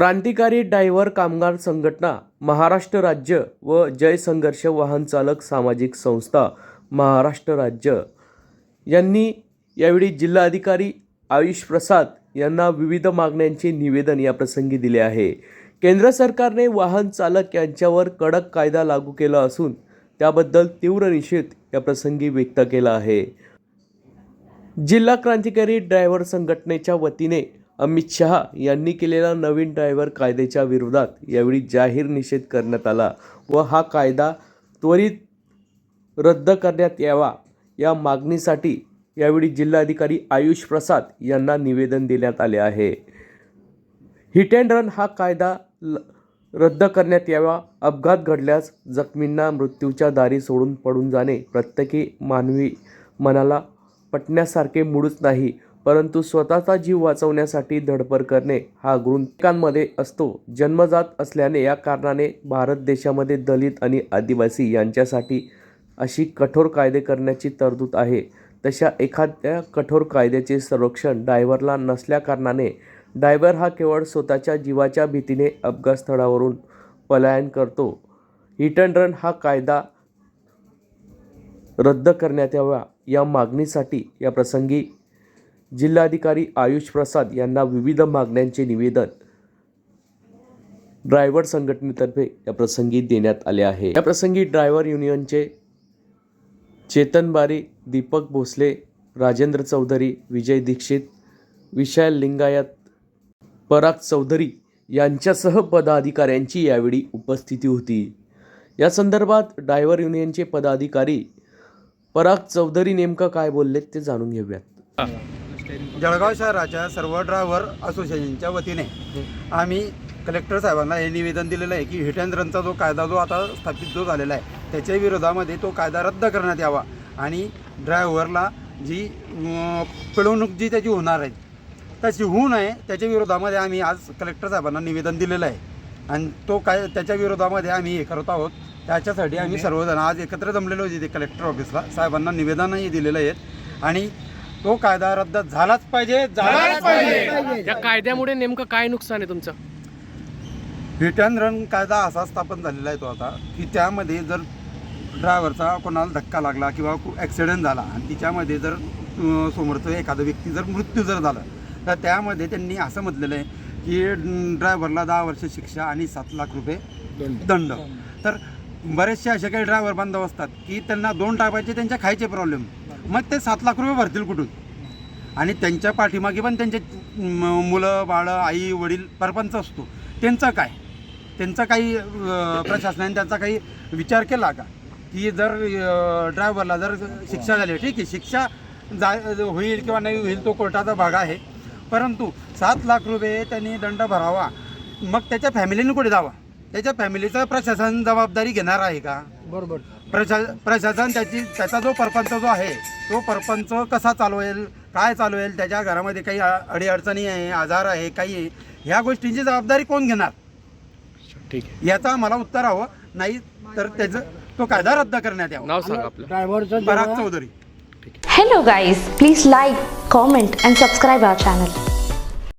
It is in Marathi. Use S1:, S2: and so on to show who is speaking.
S1: क्रांतिकारी डायव्हर कामगार संघटना महाराष्ट्र राज्य व जय संघर्ष वाहन चालक सामाजिक संस्था महाराष्ट्र राज्य. यांनी यावेळी जिल्हाधिकारी आयुष प्रसाद यांना विविध मागण्यांचे निवेदन या प्रसंगी दिले आहे. केंद्र सरकारने वाहन चालक यांच्यावर कडक कायदा लागू केला असून त्याबद्दल तीव्र निषेध या प्रसंगी व्यक्त केला आहे. जिल्हा क्रांतिकारी ड्रायव्हर संघटनेच्या वतीने अमित शहा यांनी केलेला नवीन ड्रायव्हर कायद्याच्या विरोधात यावेळी जाहीर निषेध करण्यात आला व हा कायदा त्वरित रद्द करण्यात यावा या मागणीसाठी यावेळी जिल्हाधिकारी आयुष प्रसाद यांना निवेदन देण्यात आले आहे. हिट अँड रन हा कायदा ल रद्द करण्यात यावा अपघात घडल्यास जखमींना मृत्यूच्या दारी सोडून पडून जाणे प्रत्येकी मानवी मनाला पटण्यासारखे मूळच नाही परंतु स्वतःचा जीव वाचवण्यासाठी धडपड करणे हा गुंतकांमध्ये असतो. जन्मजात असल्याने या कारणाने भारत देशामध्ये दलित आणि आदिवासी यांच्यासाठी अशी कठोर कायदे करण्याची तरतूद आहे. तशा एखाद्या कठोर कायद्याचे संरक्षण डायव्हरला नसल्याकारणाने डायव्हर हा केवळ स्वतःच्या जीवाच्या भीतीने अपघातस्थळावरून पलायन करतो. हिट अँड रन हा कायदा रद्द करण्यात यावा या मागणीसाठी या प्रसंगी जिल्हाधिकारी आयुष प्रसाद यांना विविध मागण्यांचे निवेदन ड्रायव्हर संघटनेतर्फे या प्रसंगी देण्यात आले आहे. या प्रसंगी ड्रायव्हर युनियनचे चेतन बारी दीपक भोसले राजेंद्र चौधरी विजय दीक्षित विशाल लिंगायत पराग चौधरी यांच्यासह पदाधिकाऱ्यांची यावेळी उपस्थिती होती. या संदर्भात ड्रायव्हर युनियनचे पदाधिकारी पराग चौधरी नेमकं काय बोललेत ते जाणून घेऊयात.
S2: जळगाव शहराच्या सर्व ड्रायव्हर असोसिएशनच्या वतीने आम्ही कलेक्टर साहेबांना हे निवेदन दिलेलं आहे की हिट अँड रनचा जो कायदा जो आता स्थापित जो झालेला आहे त्याच्या विरोधामध्ये तो कायदा रद्द करण्यात यावा. आणि ड्रायव्हरला जी पिळवणूक जी त्याची होणार आहे तशी होऊ नये त्याच्या विरोधामध्ये आम्ही आज कलेक्टर साहेबांना निवेदन दिलेलं आहे. आणि तो काय त्याच्या विरोधामध्ये आम्ही हे करत आहोत. त्याच्यासाठी आम्ही सर्वजण आज एकत्र जमलेलो होते कलेक्टर ऑफिसला. साहेबांना निवेदनही दिलेलं आहे. आणि तो कायदा रद्द झालाच पाहिजे झालाच पाहिजे.
S3: या कायद्यामुळे नेमकं काय नुकसान आहे तुमचं?
S2: हिट अँड रन कायदा असा स्थापन झालेला आहे तो आता की त्यामध्ये जर ड्रायव्हरचा कोणाला धक्का लागला किंवा ॲक्सिडेंट झाला आणि तिच्यामध्ये जर समोरचं एखादा व्यक्ती जर मृत्यू जर झाला तर त्यामध्ये त्यांनी असं म्हटलेलं आहे की ड्रायव्हरला दहा वर्ष शिक्षा आणि सात लाख रुपये दंड. तर बरेचसे असे काही ड्रायव्हर बांधव असतात की त्यांना दोन टाकायचे त्यांच्या खायचे प्रॉब्लेम मग ते सात लाख रुपये भरतील कुठून? आणि त्यांच्या पाठीमागे पण त्यांचे मुलं बाळं आई वडील परपंच असतो. त्यांचं काय? त्यांचा काही प्रशासनाने त्यांचा काही विचार केला का? की जर ड्रायव्हरला जर शिक्षा झाली ठीक आहे शिक्षा जा होईल किंवा नाही होईल तो कोर्टाचा भाग आहे. परंतु सात लाख रुपये त्यांनी दंड भरावा. मग त्याच्या फॅमिलीने कुठे जावा? त्याच्या फॅमिलीचं प्रशासन जबाबदारी घेणार आहे का?
S3: बरोबर.
S2: प्रशा प्रशासन त्याची त्याचा जो परपंच जो आहे तो परपंच कसा चालवेल काय चालवेल त्याच्या घरामध्ये काही अडीअडचणी आहे आजार आहे काही आहे ह्या गोष्टींची जबाबदारी कोण घेणार?
S3: ठीक आहे.
S2: याचा मला उत्तर हवं. नाही तर त्याचं तो कायदा रद्द करण्यात यावा.
S3: नाव सांगा आपलं.
S2: पराग Chaudhari.
S4: Hello guys, please like, comment and subscribe our channel.